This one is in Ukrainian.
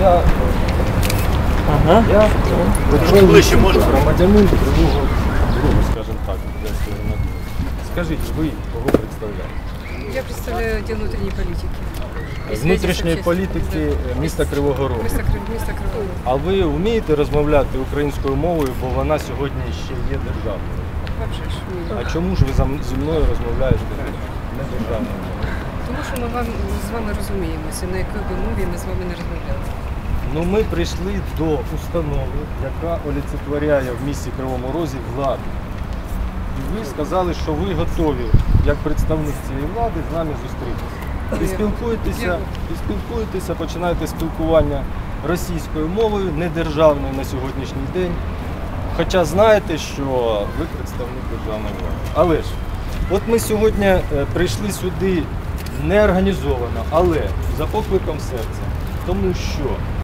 Я, Ага. я Трошки ближче можна? громадянин другого другу, скажімо так, Одеської. Скажіть, ви кого представляєте? Я представляю отдел внутренней политики. И З внутрішньої політики міста Кривого Рогу. Крив- місто Кривого Рогу. А ви вмієте розмовляти українською мовою, бо вона сьогодні ще є державною. Вообще ж ні. А чому ж ви за- зі мною розмовляєте не державною мовою? Тому що ми вам, з вами розуміємося, на якій би мові ми з вами не розмовляли. Ну ми прийшли до установи, яка олицетворяє в місті Кривому Розі владу. І ви сказали, що ви готові, як представник цієї влади, з нами зустрітися. І спілкуєтеся, і спілкуєтеся, починаєте спілкування російською мовою, недержавною на сьогоднішній день. Хоча знаєте, що ви представник державної влади. Але ж, от ми сьогодні е, прийшли сюди неорганізовано, але за покликом серця. Тому що